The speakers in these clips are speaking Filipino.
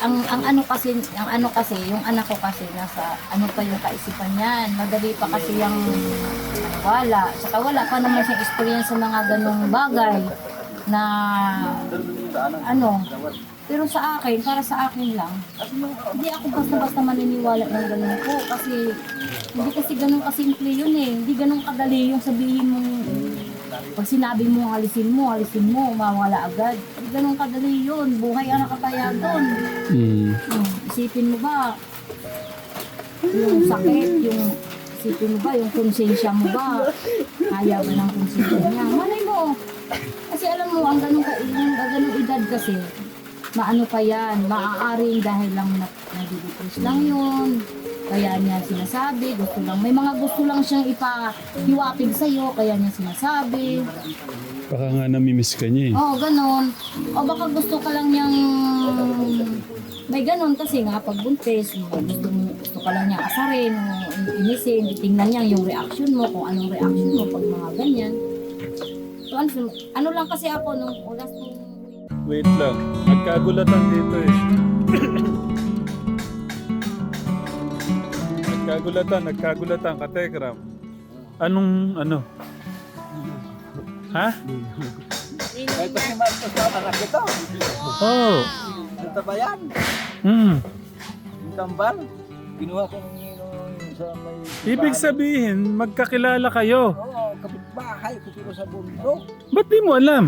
ang ang ano kasi, ang ano kasi, yung anak ko kasi nasa ano pa yung kaisipan niyan. Madali pa kasi yung wala. Saka wala pa naman siyang experience sa mga ganong bagay na ano. Pero sa akin, para sa akin lang, hindi ako basta-basta maniniwala ng ganun po. Kasi hindi kasi ganun kasimple yun eh. Hindi ganun kadali yung sabihin mo, pag sinabi mo alisin mo, alisin mo, mawala agad. Ganun kadali yun. Buhay ang nakataya doon. Mm. Hmm, isipin mo ba, yung sakit, yung isipin mo ba, yung konsensya mo ba, kaya ba ng konsensya niya? Malay mo, kasi alam mo, ang ganong, ka- yung ang ganong edad kasi, maano pa yan, maaaring dahil lang na, nadidepress lang yun, kaya niya sinasabi, gusto lang, may mga gusto lang siyang ipahiwatig sa'yo, kaya niya sinasabi. Baka nga namimiss ka niya eh. Oo, ganon. O baka gusto ka lang niyang... May ganon kasi nga pag buntis, gusto, mo, gusto ka lang niya asarin, o inisin, itingnan niya yung reaction mo, kung anong reaction mo pag mga ganyan. So, ano, ano lang kasi ako nung last nung Wait lang. Nagkagulatan dito eh. nagkagulatan, nagkagulatan. Katekram. Anong ano? Ha? Ay, kasi Marcos na anak ito. Oh. Ito ba yan? Hmm. Yung tambal. Kinuha ko ng sa may... Ibig sabihin, magkakilala kayo. Oo, kapitbahay ko sila sa bundok. Ba't di mo alam?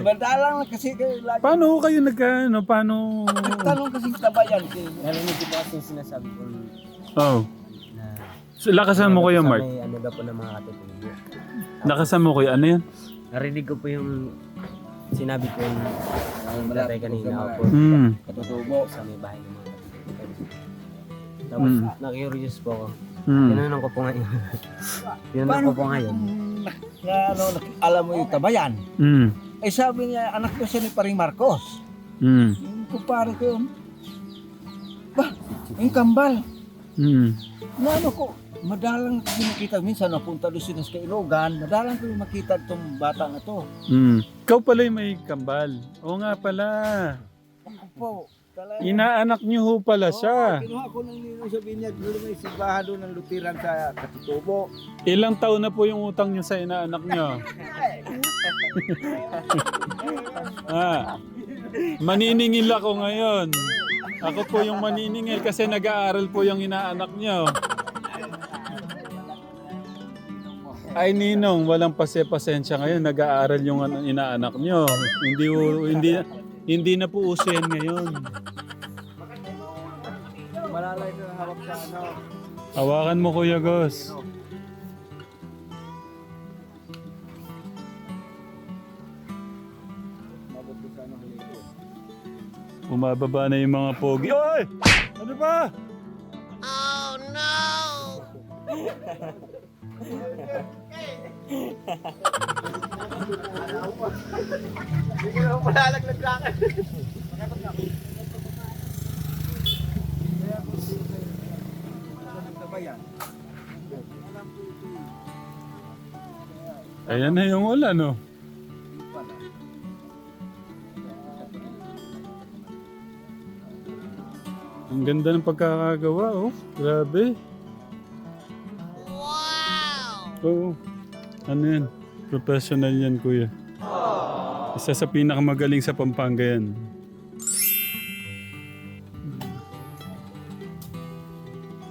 Madalang kasi kayo lagi. Paano kayo nagka, ano, paano? Tanong kasi sa bayan. Narinig ko po kasi sinasabi ko Oh. na So, lakasan mo kuya sa Mark. May ano daw po ng mga katipundo. Lakasan mo kuya, ano yan? Narinig ko po yung sinabi ko yung tatay kanina ako po Hmm. Katutubo. sa may bahay ng mga katipundo. Tapos Mm. na-curious po ako. Hmm. Tinanong ko po ngayon. Tinanong ko po ngayon. Na, ano, alam mo yung tabayan. Hmm. Ay sabi niya, anak ko siya ni Paring Marcos. Hmm. Yung kumpare ko yun. Bah, yung kambal. Hmm. Na ano ko, madalang ko makita minsan napunta sila sa Ilogan, madalang ko makita itong bata na to. Hmm. Ikaw pala yung may kambal. Oo nga pala. Ako po, talaga. Inaanak niyo ho pala siya. Oo, kinuha ko ng ninong sa binyag, doon may simbahan doon ng Lutheran sa Katutubo. Ilang taon na po yung utang niyo sa inaanak niyo? ah. Maniningil ako ngayon. Ako po yung maniningil kasi nag-aaral po yung inaanak niyo. Ay Ninong, walang pase-pasensya ngayon. Nag-aaral yung ano, inaanak niyo. Hindi hindi hindi na po uso yan ngayon. Malalay ko na hawak sa ano. Hawakan mo Kuya Gos. Mabuti sa ano huli Bumababa na yung mga pogi. Oy! Ano ba? Tabayan. Ayan na yung ulan, no? Ang ganda ng pagkakagawa, oh. Grabe. Wow! Oo. Ano yan? Professional yan, kuya. Isa sa pinakamagaling sa Pampanga yan.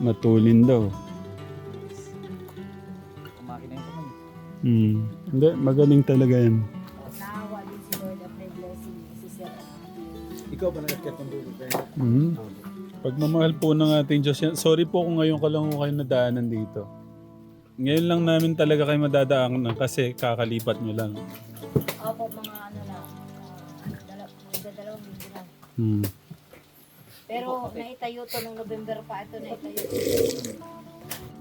Matulin daw. Kumakina yung kamay. Hmm. Hindi, magaling talaga yan. naawa din si Lord at may blessing si Sir. Ikaw ba nagkat ng kayo? Hmm. Pagmamahal po ng ating Diyos. Sorry po kung ngayon ka lang ho kayo nadaanan dito. Ngayon lang namin talaga kayo madadaanan kasi kakalipat nyo lang. Opo, mga ano lang, uh, dala, dalawang linggo lang. Hmm. Pero naitayo to nung November pa ito naitayo.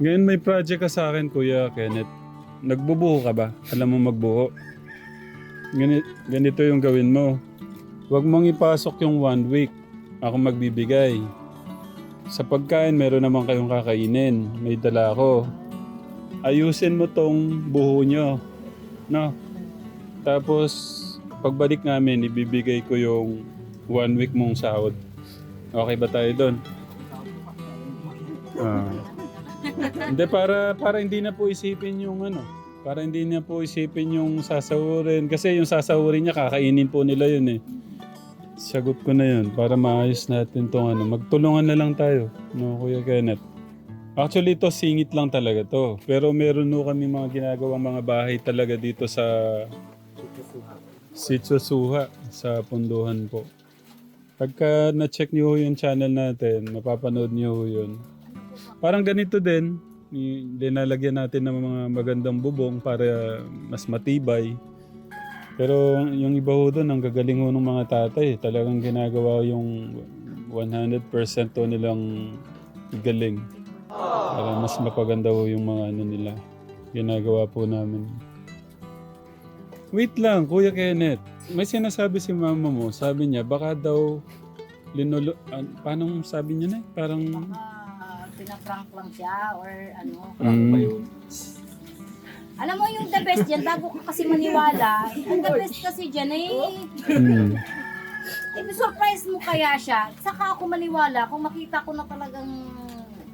Ngayon may project ka sa akin, Kuya Kenneth. Nagbubuho ka ba? Alam mo magbuho. Ganito, ganito yung gawin mo. Huwag mong ipasok yung one week. Ako magbibigay. Sa pagkain, meron naman kayong kakainin. May dala ako. Ayusin mo tong buho nyo. No? Tapos, pagbalik namin, ibibigay ko yung one week mong sahod. Okay ba tayo doon? Ah. hindi para para hindi na po isipin yung ano, para hindi na po isipin yung sasahurin kasi yung sasahurin niya kakainin po nila yun eh. Sagot ko na yun para maayos natin tong ano. Magtulungan na lang tayo, no Kuya Kenneth. Actually, to singit lang talaga to. Pero meron no kami mga ginagawang mga bahay talaga dito sa Sitio Suha sa Punduhan po. Pagka na-check niyo yung channel natin, mapapanood niyo yun. Parang ganito din, linalagyan natin ng mga magandang bubong para mas matibay. Pero yung iba ho doon, ang gagaling ho ng mga tatay. Talagang ginagawa yung 100% to nilang galing. Para mas mapaganda ho yung mga ano nila. Ginagawa po namin. Wait lang, Kuya Kenneth. May sinasabi si mama mo. Sabi niya, baka daw linulo... an- paano sabi niya na? eh? Parang... Ah, pinaprank lang siya or ano. Mm, Alam mo yung the best yan, bago ka kasi maniwala, ang the best kasi dyan ay, mm, eh, surprise mo kaya siya, saka ako maniwala kung makita ko na talagang,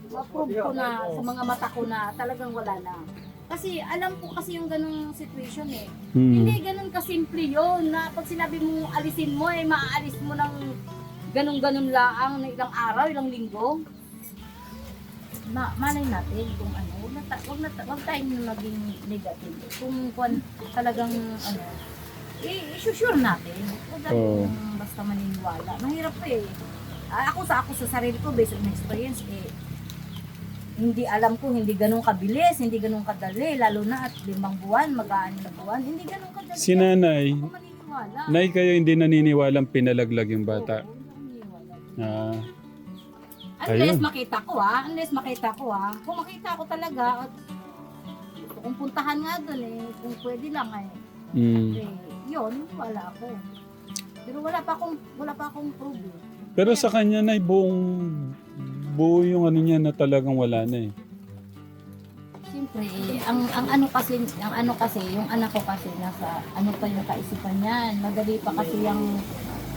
ma-prove ko na sa mga mata ko na talagang wala na. Kasi alam ko kasi yung ganung situation eh. mm. Hindi ganun kasimple yun na pag sinabi mo alisin mo eh maaalis mo ng ganun-ganun laang na ilang araw, ilang linggo. Ma malay natin kung ano, huwag na, huwag tayong maging negative. Kung kung talagang ano, eh, sure natin. Huwag natin Oo. basta maniniwala. Mahirap pa eh. Ako sa ako sa sarili ko based on experience eh hindi alam ko hindi ganun kabilis, hindi ganun kadali, lalo na at limang buwan, mag-aani na buwan, hindi ganun kadali. Si nanay, Ako maniniwala. nay kayo hindi naniniwalang pinalaglag yung bata. Oo, hindi ako maniniwala. Ah, Unless Ayun. makita ko ah, unless makita ko ah. Kung makita ko talaga, at gusto kong puntahan nga doon eh, kung pwede lang eh. mm. Eh, yun, wala ako. Pero wala pa akong, wala pa akong proof eh. Pero sa kanya na buong buo yung ano niya na talagang wala na eh. Siyempre, ang ang ano kasi, ang ano kasi, yung anak ko kasi nasa ano pa yung kaisipan niyan. Madali pa kasi yung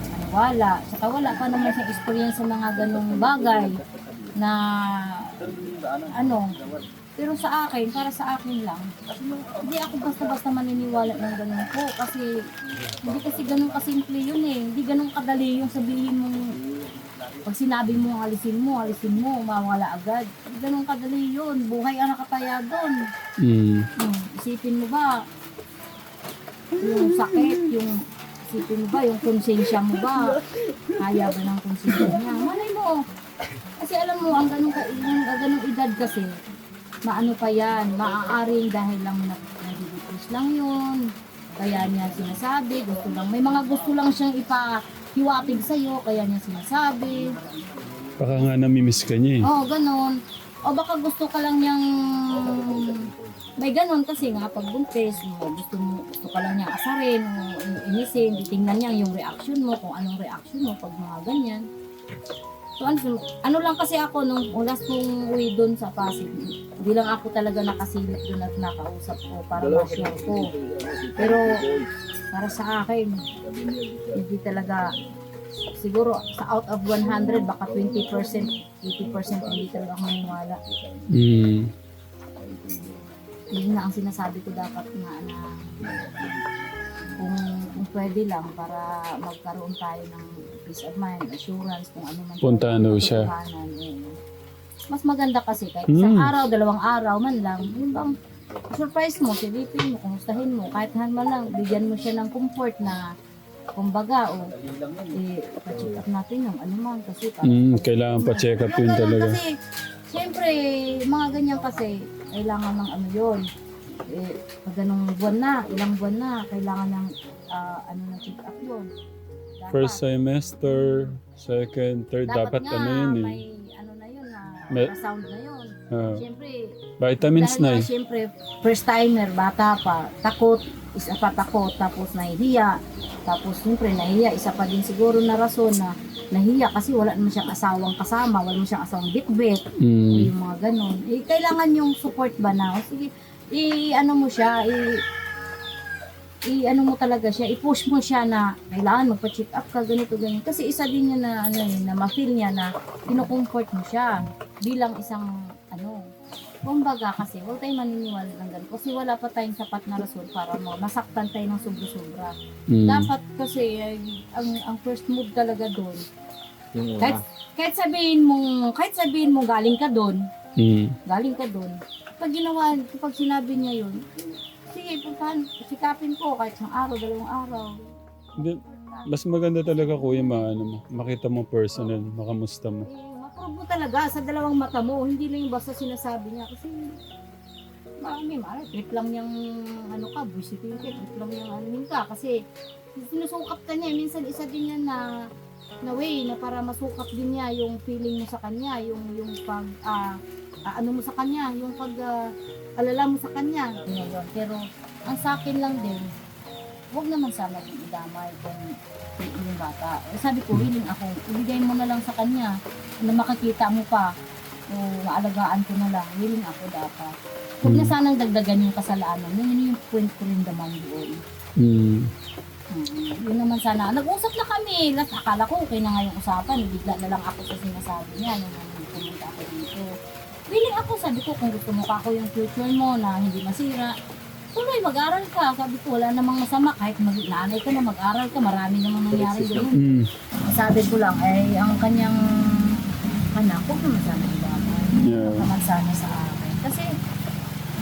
ano, wala. Saka wala pa naman siyang experience sa mga ganong bagay na ano. Pero sa akin, para sa akin lang, hindi ako basta-basta maniniwala ng ganun po. Kasi hindi kasi ganun kasimple yun eh. Hindi ganun kadali yung sabihin mong pag sinabi mo alisin mo, alisin mo, mawala agad. Ganun kadali yun. Buhay ang nakataya doon. Mm. Hmm, isipin mo ba, yung sakit, yung isipin mo ba, yung konsensya mo ba, kaya ba ng konsensya niya? Malay mo. Kasi alam mo, ang ganung, ka, yung ang ganung edad kasi, maano pa yan, maaaring dahil lang na, nagdidipus lang yun, kaya niya sinasabi, gusto lang, may mga gusto lang siyang ipahiwatig sa'yo, kaya niya sinasabi. Baka nga namimiss ka niya eh. Oo, oh, ganun. O baka gusto ka lang niyang may ganun kasi nga pag buntis mo, gusto mo gusto ka lang niya asarin inisin, titingnan niya yung reaction mo, kung anong reaction mo pag mga ganyan. So ano, ano lang kasi ako nung last kong uwi doon sa Pasig, hindi lang ako talaga nakasilip doon at nakausap ko para ma-share ko. Pero para sa akin, hindi talaga siguro sa out of 100 baka 20% 80% hindi talaga ako maniwala Mm. yun na ang sinasabi ko dapat na na kung, kung pwede lang para magkaroon tayo ng peace of mind, assurance, kung ano man. Puntahan daw siya. eh. Mas maganda kasi kahit Hmm. isang araw, dalawang araw man lang, yun bang surprise mo, silipin mo, kumustahin mo, kahit man lang, bigyan mo siya ng comfort na kumbaga, o, eh, pa-check up natin yung ano man, kasi Mm, kailangan pa check up yun talaga. Kasi, siyempre, mga ganyan kasi, kailangan ng ano yun. Eh, pag ganung buwan na, ilang buwan na, kailangan ng, ah, ano na check up yun. Dapat, First semester, second, third, dapat, nga, ano yun eh. may ano na yun, na, May- sound na yun. Ah, Siyempre, vitamins dahil na eh. siyempre, first timer, bata pa, takot, isa pa takot, tapos nahihiya, tapos siyempre nahihiya, isa pa din siguro na rason na nahihiya kasi wala naman siyang asawang kasama, wala naman siyang asawang bitbit, Mm. yung mga ganun. Eh, kailangan yung support ba na? O sige, i ano mo siya, i i-ano mo talaga siya, i-push mo siya na kailangan magpa-check up ka, ganito, ganito. Kasi isa din niya na, ano yun, na ma-feel niya na kinocomfort mo siya bilang isang, ano, kumbaga kasi, huwag tayong maniniwala ng ganito. Kasi wala pa tayong sapat na rason para mo, masaktan tayo ng sobra-sobra. Mm. Dapat kasi, ay, ang, ang first move talaga doon, Yung kahit, una. kahit sabihin mo, kahit sabihin mo galing ka doon, Mm. galing ka doon. Pag ginawa, pag sinabi niya yun, sige, puntahan, sikapin ko kahit isang araw, dalawang araw. Mas maganda talaga kuya maano mo, makita mo personal, makamusta mo. Maprove mo talaga sa dalawang mata mo, hindi lang yung basta sinasabi niya. Kasi, marami, marami, trip lang niyang, ano ka, visiting ka, trip lang niyang anuhin ka. Kasi, sinusukap ka niya, minsan isa din yan na, na way, na para masukap din niya yung feeling mo sa kanya, yung, yung pag, ah, ah, ano mo sa kanya, yung pag, ah, alala mo sa kanya. Pero, ang sa akin lang din, huwag naman sana din idamay kung yung bata. Eh, sabi ko, willing ako, ibigay mo na lang sa kanya na makakita mo pa o maalagaan ko na lang. Willing ako dapat. Huwag na Hmm. sanang dagdagan yung kasalanan. Yun, yun yung point ko rin naman doon. Mm. Mm, yun naman sana. Nag-usap na kami. Last, akala ko okay na nga yung usapan. Bigla na lang ako sa sinasabi niya nung pumunta ako dito. Willing ako, sabi ko, kung gusto mo ka ako yung future mo na hindi masira, tuloy, mag-aral ka. Sabi ko, wala namang masama. Kahit mag nanay ka na, mag-aral ka. Marami namang nangyari doon. Mm. Sabi ko lang, ay ang kanyang anak, huwag naman sana ilaban. Yeah. Huwag naman sana sa akin. Kasi,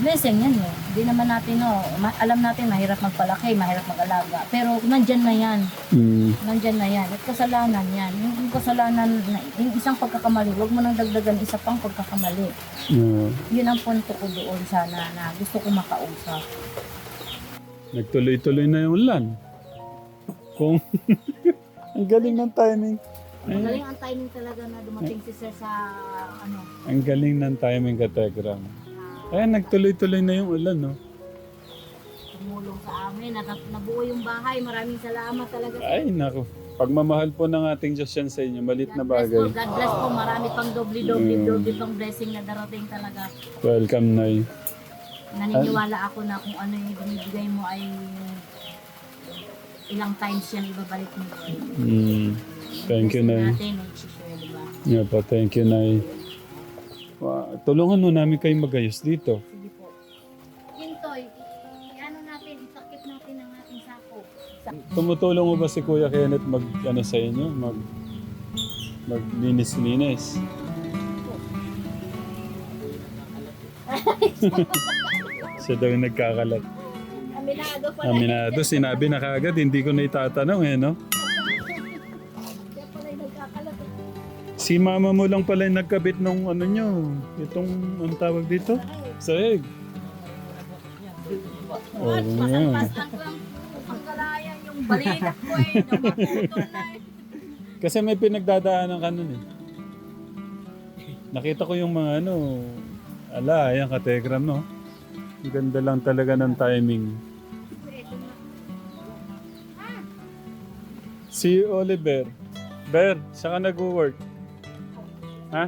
blessing yan eh. Hindi naman natin, no, ma- alam natin, mahirap magpalaki, mahirap mag-alaga. Pero, nandyan na yan. Mm. Nandyan na yan. At kasalanan yan. Yung, yung kasalanan, na, yung isang pagkakamali, huwag mo nang dagdagan isa pang pagkakamali. Yeah. Yun ang punto ko doon sana na gusto ko makausap. Nagtuloy-tuloy na yung ulan. Kung ang galing ng timing. Ay, Magaling ang timing talaga na dumating si Sir sa, ano, ang galing ng timing ka, Tegram. Ay, nagtuloy-tuloy na yung ulan, no? tumulong sa amin. Nat- nabuo yung bahay. Maraming salamat talaga. Ay, naku. Pagmamahal po ng ating Diyos yan sa inyo, malit na bless po, bagay. God bless po. Marami pang doble-doble, Mm. doble pang blessing na darating talaga. Welcome, Nay. Naniniwala ako na kung ano yung binibigay mo ay ilang times yan ibabalik mo. Mm. Thank you, Nay. Natin, ay share, di ba? Yeah po, thank you, Nay. Wa- tulungan mo namin kayo magayos dito. Sige po. Yun to, i- ano natin, itakip natin ang ating sako. Sa- Tumutulong mo ba si Kuya Kenneth mag, ano sa inyo, mag, maglinis-linis? Siya daw yung nagkakalat. Aminado pala. Aminado, sinabi na kagad, hindi ko na itatanong eh, no? Si mama mo lang pala yung nagkabit nung ano nyo, itong, ang tawag dito? Saig. Ang kalayan yung balikat ko eh. Namaputol na eh. Kasi may pinagdadaanan ka nun eh. Nakita ko yung mga ano, ala, ayan kategram no. Ganda lang talaga ng timing. Si Oliver. Ber, siya ka nag-work. Ha?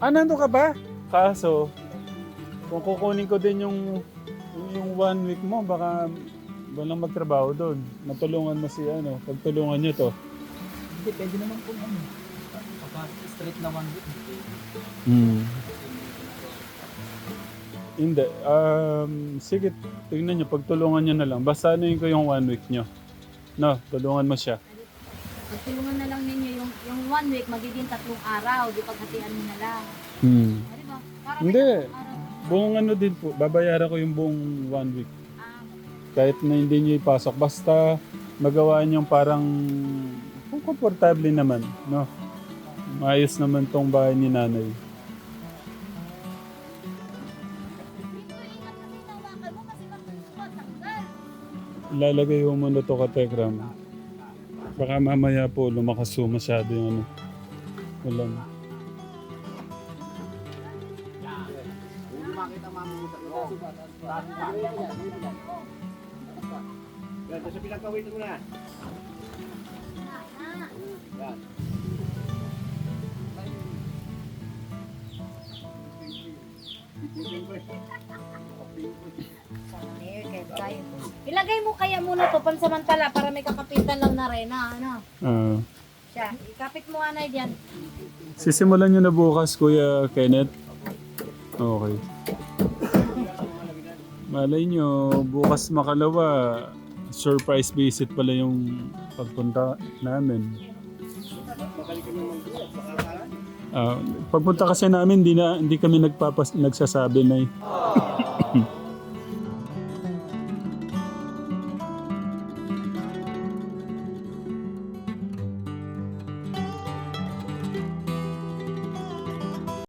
Ah, nandun ka ba? Kaso, kung kukunin ko din yung yung one week mo, baka walang magtrabaho doon. Matulungan mo si ano, pagtulungan nyo to. Hindi, pwede naman kung ano. Pagka straight naman. Hmm. Hindi. Um, sige, tingnan nyo. Pagtulungan nyo na lang. Basta ano ko yung one week nyo. No, tulungan mo siya. Pagtulungan na lang ninyo yung, yung one week, magiging tatlong araw. Di paghatian mo na lang. Hmm. Di ba? Para may Hindi. tatlong araw. Buong ano din po. Babayaran ko yung buong one week. Ah, Kahit na hindi nyo ipasok. Basta magawa nyo parang kung komportable naman. No? Maayos naman tong bahay ni nanay. Dito, ingat kasi tawakan mo kasi baka tanggal. Ilalagay ko muna to ka Tekram. Baka mamaya po lumakas po masyado yung ano. Ulan. Sa pinagkawin mo na. Sa Ilagay mo kaya muna to pansamantala para may kakapitan lang na rin. Ano? Ah. Siya, ikapit mo anay diyan. sisimulan nyo na bukas, Kuya Kenneth? Okay. Malay nyo, bukas makalawa, surprise visit pala yung pagpunta namin. Ah, pagpunta kasi namin, hindi, na, hindi kami nagpapas, nagsasabi na eh.